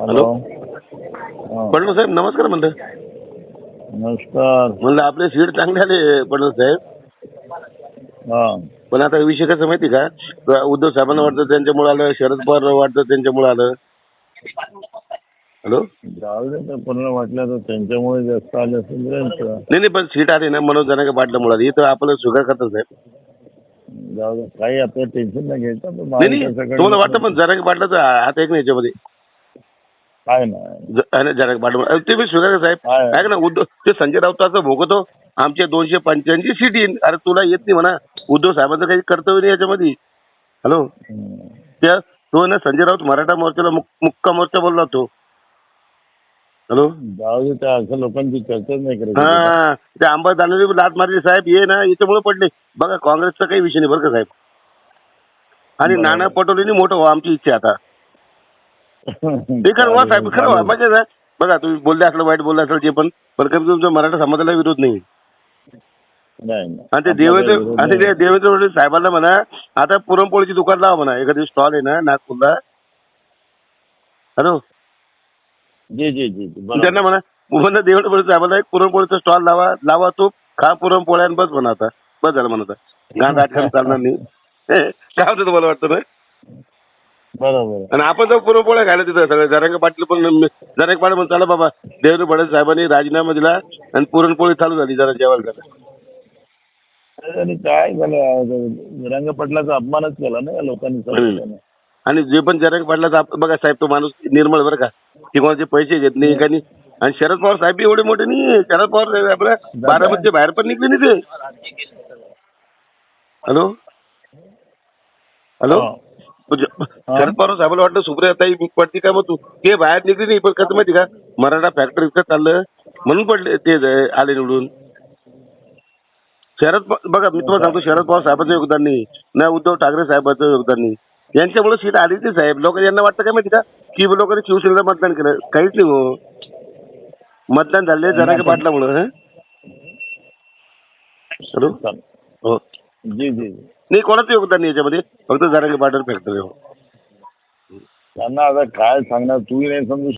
Hello. पडलो साहेब नमस्कार म्हणलं. नमस्कार. म्हणलं आपले सीट चांगले आले पडलो साहेब. हा. पण आता विषय कसं माहिती का? उद्धव साहेबांना वाटतं त्यांच्यामुळे आलं शरद पवार वाटतं त्यांच्यामुळे आलं. हॅलो. तर पूर्ण वाटलं तर त्यांच्यामुळे जास्त आले असेल नाही नाही पण सीट आली ना मनोज जनाके पाटलामुळे आली इथं आपलं स्वीकार करतात साहेब. जाऊ काही आपलं टेन्शन नाही घ्यायचं तुम्हाला वाटतं पण जनाके पाटलाचा हात एक नाही याच्यामध्ये. काय नाही. ते मी करतो, साहेब आहे. ऐक ना उद्धव ते संजय राऊताचं भोगतो आमचे दोनशे पंच्याऐंशी सीट येईल अरे तुला येत नाही म्हणा. उद्धव साहेबांचं काही कर्तव्य नाही याच्यामध्ये. हॅलो. त्या तो ना संजय राऊत मराठा मोर्चाला मुक- मुक्का मोर्चा बोलला तो. हॅलो जाऊ त्या असं लोकांची चर्चाच नाही करायची हा ते आंबा दानवे लात मारली. साहेब ये ना याच्यामुळे पडले. बघा काँग्रेसचा काही विषय नाही बरं का साहेब? आणि. नाना पटोलेनी मोठं व्हा आमची इच्छा आता. ते खरं व्हा साहेब खरं व्हा म्हणजे ना बघा तुम्ही बोलले असलं वाईट बोलले असेल जे पण पण कमी तुमच्या मराठा समाजाला विरोध नाही. नाही नाही. आणि ते देवेंद्र आणि ते. देवेंद्र फडणवीस साहेबांना म्हणा आता पुरणपोळीची दुकान लावा म्हणा. एखादी स्टॉल आहे ना नागपूरला. हॅलो जी जी जी जी बरोबर. त्यांना म्हणा म्हणा देवेंद्र फडणवीस साहेबांना एक पुरणपोळीचा स्टॉल लावा लावा तो खा पुरणपोळ्या आणि बस म्हणा आता. बस झालं म्हणा आता. गाण राजकारण चालणार नाही. काय होतं तुम्हाला वाटतं ना? बरोबर. आणि आपण तर पुरणपोळ्या खायला तिथं सगळं. जरांग पाटील पण जरांग पाटील पण चला बाबा देवेंद्र फडणवीस साहेबांनी राजीनामा दिला आणि पुरणपोळी चालू झाली. जरा जेवायला आणि काय झालं? अपमानच केला ना या लोकांनी सगळ्यांनी. आणि जे पण जरांग पाटलाचा आप- बघा साहेब तो माणूस निर्मळ बरं का. की कोणाचे पैसे घेत नाही काही नाही. आणि शरद पवार साहेब बी एवढे मोठे नाही शरद पवार साहेब आपल्या बारामतीच्या बाहेर पण निघले नाही ते हॅलो? हॅलो? हा. शरद पवार साहेबाला वाटतं सुप्रिया ताई पडती का मग तू? ते बाहेर निघली नाही पण कसं माहिती का? मराठा फॅक्टरी इतकं चाललं म्हणून पडले ते आले निवडून. शरद बघा मी तुम्हाला सांगतो शरद पवार साहेबांचं योगदान नाही ना उद्धव ठाकरे साहेबांचं योगदान नाही. यांच्यामुळे सीट आली ते साहेब. लोक यांना वाटतं काय माहिती का? की लोकांनी शिवसेनेला मतदान केलं. काहीच नाही हो. मतदान झाले जरा पाटलामुळं हं? हॅलो. हो. जी जी. नाही कोणाचं योगदान नाही याच्यामध्ये. फक्त जरांगे पाटील फॅक्टरी हो त्यांना आता काय सांगणार तूही नाही समजू